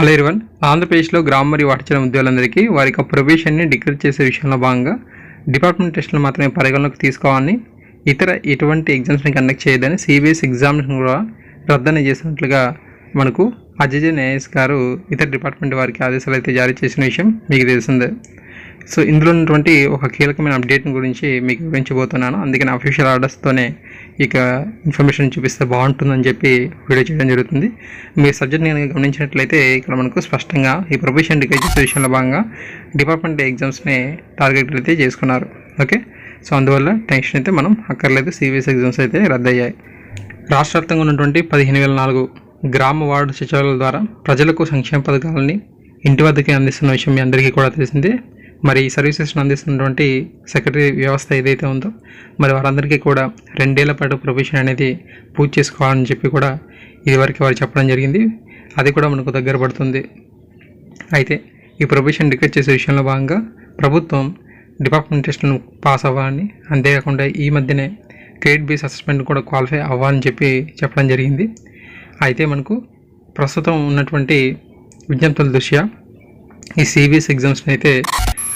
Hello ఇర్వన్ ఆంధ్రప్రదేశ్లో గ్రామ మరియు వాటిచిన ఉద్యోగులందరికీ వారి యొక్క ప్రొవిషన్ని డిక్లేర్ చేసే విషయంలో భాగంగా డిపార్ట్మెంట్ టెస్టులు మాత్రమే పరిగణలోకి తీసుకోవాలని ఇతర ఎటువంటి ఎగ్జామ్స్ని కండక్ట్ చేయదని సిబిఎస్ ఎగ్జామ్స్ కూడా రద్దన చేసినట్లుగా మనకు అజయ్ న్యాయస్ గారు ఇతర డిపార్ట్మెంట్ వారికి ఆదేశాలు అయితే జారీ చేసిన విషయం మీకు తెలిసిందే. సో ఇందులో ఉన్నటువంటి ఒక కీలకమైన అప్డేట్ గురించి మీకు వివరించబోతున్నాను. అందుకని అఫీషియల్ ఆర్డర్స్తోనే ఇక ఇన్ఫర్మేషన్ చూపిస్తే బాగుంటుందని చెప్పి వీడియో చేయడం జరుగుతుంది. మీ సబ్జెక్ట్ నేను గమనించినట్లయితే ఇక్కడ మనకు స్పష్టంగా ఈ ప్రొఫెషన్ డిగ్రీ విషయంలో భాగంగా డిపార్ట్మెంట్ ఎగ్జామ్స్ని టార్గెట్ అయితే చేసుకున్నారు. ఓకే సో అందువల్ల టెన్షన్ అయితే మనం అక్కర్లేదు. సివిఎస్ ఎగ్జామ్స్ అయితే రద్దయ్యాయి. రాష్ట్ర వ్యాప్తంగా ఉన్నటువంటి పదిహేను వేల నాలుగు గ్రామ వార్డు సచివాలయాల ద్వారా ప్రజలకు సంక్షేమ పథకాలని ఇంటి వద్దకే అందిస్తున్న విషయం మీ అందరికీ కూడా తెలిసిందే. మరి ఈ సర్వీసెస్ను అందిస్తున్నటువంటి సెక్రటరీ వ్యవస్థ ఏదైతే ఉందో మరి వారందరికీ కూడా రెండేళ్ళ పాటు ప్రొఫెషన్ అనేది పూర్తి చేసుకోవాలని చెప్పి కూడా ఇదివరకు వారు చెప్పడం జరిగింది. అది కూడా మనకు దగ్గర పడుతుంది. అయితే ఈ ప్రొఫెషన్ డిక్లేర్ చేసే విషయంలో భాగంగా ప్రభుత్వం డిపార్ట్మెంట్ టెస్ట్లను పాస్ అవ్వాలని అంతేకాకుండా ఈ మధ్యనే గ్రేడ్ బీస్ అసెస్మెంట్ కూడా క్వాలిఫై అవ్వాలని చెప్పి చెప్పడం జరిగింది. అయితే మనకు ప్రస్తుతం ఉన్నటువంటి విజ్ఞప్తుల దృష్ట్యా ఈ సిబిఎస్ ఎగ్జామ్స్ని అయితే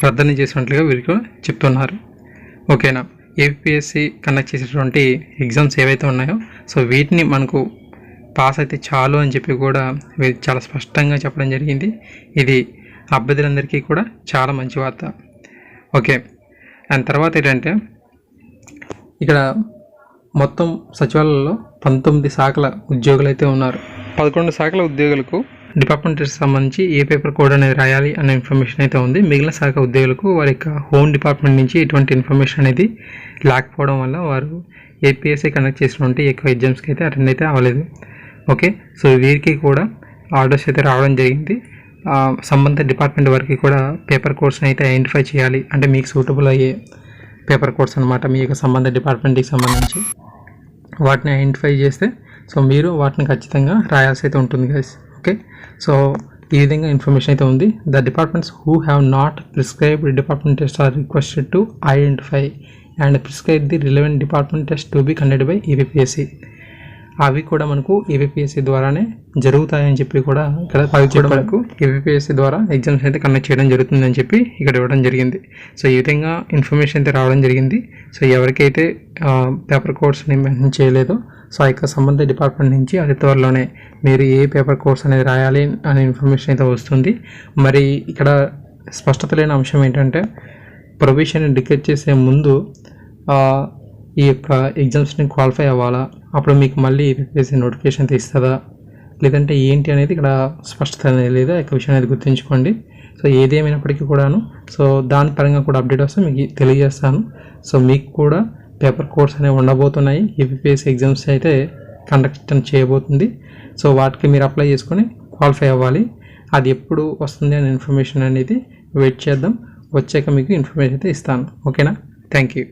రద్దని చేసినట్లుగా వీరికి చెప్తున్నారు. ఓకేనా? ఏపీఎస్సి కండక్ట్ చేసేటువంటి ఎగ్జామ్స్ ఏవైతే ఉన్నాయో సో వీటిని మనకు పాస్ అయితే చాలు అని చెప్పి కూడా వీరు చాలా స్పష్టంగా చెప్పడం జరిగింది. ఇది అభ్యర్థులందరికీ కూడా చాలా మంచి వార్త. ఓకే. అండ్ తర్వాత ఏంటంటే ఇక్కడ మొత్తం సచివాలయంలో పంతొమ్మిది శాఖల ఉద్యోగులు అయితే ఉన్నారు. పదకొండు శాఖల ఉద్యోగులకు డిపార్ట్మెంట్కి సంబంధించి ఏ పేపర్ కోడ్ అనేది రాయాలి అనే ఇన్ఫర్మేషన్ అయితే ఉంది. మిగిలిన శాఖ ఉద్యోగులకు వారి యొక్క హోమ్ డిపార్ట్మెంట్ నుంచి ఎటువంటి ఇన్ఫర్మేషన్ అనేది లేకపోవడం వల్ల వారు ఏపీఎస్సీ కండక్ట్ చేసినటువంటి ఎక్కువ ఎగ్జామ్స్కి అయితే అటెండ్ అయితే అవ్వలేదు. ఓకే? సో వీరికి కూడా ఆర్డర్స్ అయితే రావడం జరిగింది. సంబంధిత డిపార్ట్మెంట్ వరకు కూడా పేపర్ కోడ్స్ని అయితే ఐడెంటిఫై చేయాలి. అంటే మీకు సూటబుల్ అయ్యే పేపర్ కోర్స్ అనమాట మీ యొక్క సంబంధిత డిపార్ట్మెంట్కి సంబంధించి. వాటిని ఐడెంటిఫై చేస్తే సో మీరు వాటిని ఖచ్చితంగా రాయాల్సి అయితే ఉంటుంది గైస్ ఓకే. సో ఈ విధంగా ఇన్ఫర్మేషన్ అయితే ఉంది. The departments who have not prescribed department test are requested to identify and prescribe the relevant department test to be conduct by EBPSC అవి కూడా మనకు ఏబిపిఎస్సి ద్వారానే జరుగుతాయని చెప్పి కూడా ఇక్కడ అవి కూడా మనకు ఏబిపిఎస్సి ద్వారా ఎగ్జామ్స్ అయితే కండక్ట్ చేయడం జరుగుతుందని చెప్పి ఇక్కడ ఇవ్వడం జరిగింది. సో ఈ విధంగా ఇన్ఫర్మేషన్ అయితే రావడం జరిగింది. సో ఎవరికైతే పేపర్ కోర్స్ని మెన్షన్ చేయలేదో సో ఆ యొక్క సంబంధిత డిపార్ట్మెంట్ నుంచి అతి త్వరలోనే మీరు ఏ పేపర్ కోర్స్ అనేది రాయాలి అనే ఇన్ఫర్మేషన్ అయితే వస్తుంది. మరి ఇక్కడ స్పష్టత లేని అంశం ఏంటంటే ప్రొవిషన్ డిక్లేర్ చేసే ముందు ఈ యొక్క ఎగ్జామ్స్ని క్వాలిఫై అవ్వాలా? అప్పుడు మీకు మళ్ళీ చేసే నోటిఫికేషన్ తీస్తుందా లేదంటే ఏంటి అనేది ఇక్కడ స్పష్టత అనేది లేదా యొక్క విషయం అనేది గుర్తుంచుకోండి. సో ఏదేమైనప్పటికీ కూడాను సో దాని పరంగా కూడా అప్డేట్ వస్తే మీకు తెలియజేస్తాను. సో మీకు కూడా పేపర్ కోర్స్ అనేవి ఉండబోతున్నాయి. ఏపీఎస్సీ ఎగ్జామ్స్ అయితే కండక్ట్ చేయబోతుంది. సో వాటికి మీరు అప్లై చేసుకొని క్వాలిఫై అవ్వాలి. అది ఎప్పుడు వస్తుంది అనే ఇన్ఫర్మేషన్ అనేది వెయిట్ చేద్దాం. వచ్చాక మీకు ఇన్ఫర్మేషన్ అయితే ఇస్తాను. ఓకేనా? Thank you.